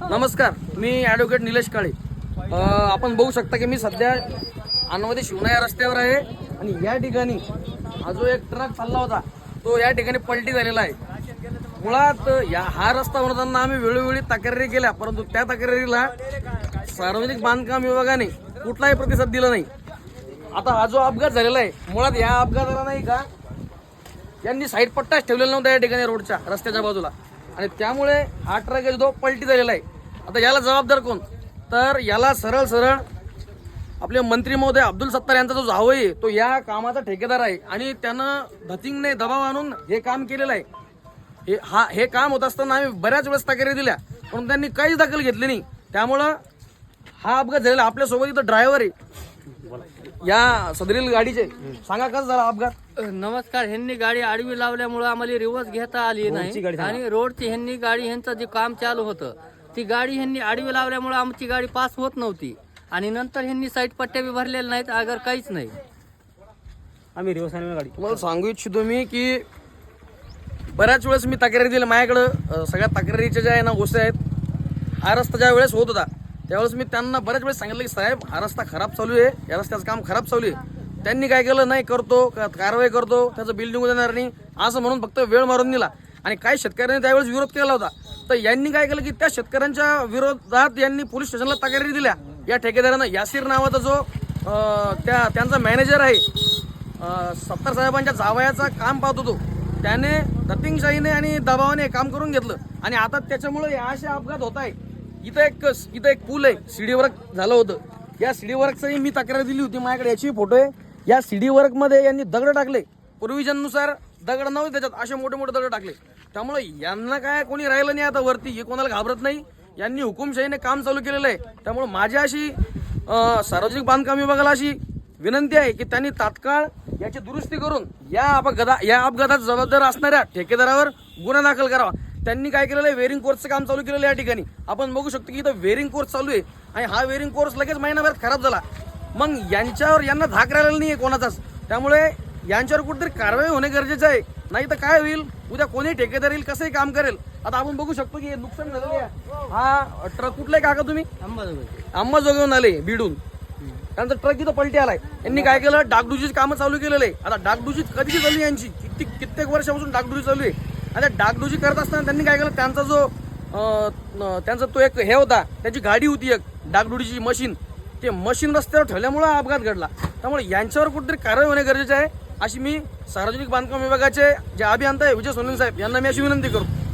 नमस्कार मी ॲडव्होकेट निलेश काळे. आपण बघू शकता की मी सध्या अनवधी शिवना या रस्त्यावर आहे आणि या ठिकाणी हा जो एक ट्रक चालला होता तो या ठिकाणी पलटी झालेला आहे. मुळात या हा रस्ता बनवताना आम्ही वेळोवेळी तक्रारी केल्या परंतु त्या तक्रारीला सार्वजनिक बांधकाम विभागाने कुठलाही प्रतिसाद दिला नाही. आता हा जो अपघात झालेला आहे मुळात या अपघाताला नाही का यांनी साईड पट्टाच ठेवलेला नव्हता या ठिकाणी रोडच्या रस्त्याच्या बाजूला. आणि त्यामुळे हा ट्रक आहे जो पलटी झालेला आहे. आता याला जबाबदार कोण? तर याला सरळ सरळ आपले मंत्री महोदय अब्दुल सत्तार यांचा जो जावई आहे तो या कामाचा ठेकेदार आहे. आणि त्यानं धतिंगने दबाव आणून हे काम केलेलं आहे. हे हा हे काम होत असताना आम्ही बऱ्याच वेळेस तक्रारी दिल्या पण त्यांनी काहीच दखल घेतली नाही. त्यामुळं हा अपघात झालेला आपल्यासोबत इथं ड्रायव्हर आहे. या सदरील गाडीचे. सांगा कसं झाला अपघात? नमस्कार ह्यांनी गाडी आडवी लावल्यामुळे आम्हाला रिवर्स घेता आली नाही. आणि रोडची ह्यांनी गाडी ह्यांचं जे काम चालू होतं ती गाडी ह्यांनी आडवी लावल्यामुळे आमची गाडी पास होत नव्हती. आणि नंतर ह्यांनी साईड पट्ट्या बी भरलेल्या नाहीत अगर काहीच नाही. आम्ही रिवर्स आणली गाडी. तुम्हाला सांगू इच्छितो मी की बऱ्याच वेळेस मी तक्रारी दिल्या. माझ्याकडं अं, सगळ्या तक्रारीच्या ज्या आहे ना गोष्टी आहेत हा रस्ता ज्या वेळेस होत होता त्यावेळेस मी त्यांना बऱ्याच वेळेस सांगितलं की साहेब हा रस्ता खराब चालू आहे. या रस्त्याचं काम खराब चालू आहे. त्यांनी काय केलं? नाही करतो. का- कारवाई करतो. त्याचं बिल्डिंग देणार नाही. असं म्हणून फक्त वेळ मारून दिला. आणि काही शेतकऱ्यांनी त्यावेळेस विरोध केला होता. तर यांनी काय केलं की त्या शेतकऱ्यांच्या विरोधात यांनी पोलीस स्टेशनला तक्रारी दिल्या. या ठेकेदारांना यासीर नावाचा जो त्या त्यांचा मॅनेजर आहे सत्तार साहेबांच्या जावयाचा काम पाहत होतो. त्याने दत्तिंगशाहीने आणि दबावाने काम करून घेतलं. आणि आता त्याच्यामुळे हे असे अपघात होत आहे इथं एक इथं एक पूल आहे. सीडी वर्क झालं होतं. या सीडी वर्कचंही मी तक्रार दिली होती. माझ्याकडे याची फोटो आहे. या सीडी वर्कमध्ये यांनी दगड टाकले. प्रोव्हिजननुसार दगड नव्हते त्याच्यात. असे मोठे मोठे दगड टाकले. त्यामुळे यांना काय कोणी राहिलं नाही आता वरती. हे कोणाला घाबरत नाही. यांनी हुकुमशाहीने काम चालू केलेलं आहे. त्यामुळे माझी अशी सार्वजनिक बांधकाम विभागाला अशी विनंती आहे की त्यांनी तात्काळ याची दुरुस्ती करून या अपघाता या अपघातात जबाबदार असणाऱ्या ठेकेदारावर गुन्हा दाखल करावा. त्यांनी काय केलेलं आहे? वेरिंग कोर्सचं काम चालू केलेलं आहे या ठिकाणी. आपण बघू शकतो की इथं वेरिंग कोर्स चालू आहे आणि हा वेरिंग कोर्स लगेच महिनाभरात खराब झाला. मग यांच्यावर यांना धाक राहिलेला नाही आहे कोणाचाच. त्यामुळे यांच्यावर कुठेतरी कारवाई होणे गरजेचं आहे. नाही तर काय होईल? उद्या कोणी ठेकेदार येईल कसंही काम करेल. आता आपण बघू शकतो की हे नुकसान झालेलं आहे. हा ट्रक कुठला काका तुम्ही? अंबाजोगावून आले भिडून त्यानंतर ट्रक इथं पलटी आलाय. यांनी काय केलं? डागडुजीची कामं चालू केलेलं. आहे आता डागडुजी कधीची झाली यांची? किती कित्येक वर्षापासून डागडुजी चालू आहे. आता डागडुजी करत असताना त्यांनी काय केलं? त्यांचा जो त्यांचा तो एक हे होता त्यांची गाडी होती एक डागडुजीची मशीन. ते मशीन रस्त्यावर ठेवल्यामुळं अपघात घडला. त्यामुळे यांच्यावर कुठेतरी कारवाई होणे गरजेचे आहे. अशी मी सार्वजनिक बांधकाम विभागाचे जे अभियंता आहे विजय सोनवणे साहेब यांना मी अशी विनंती करतो.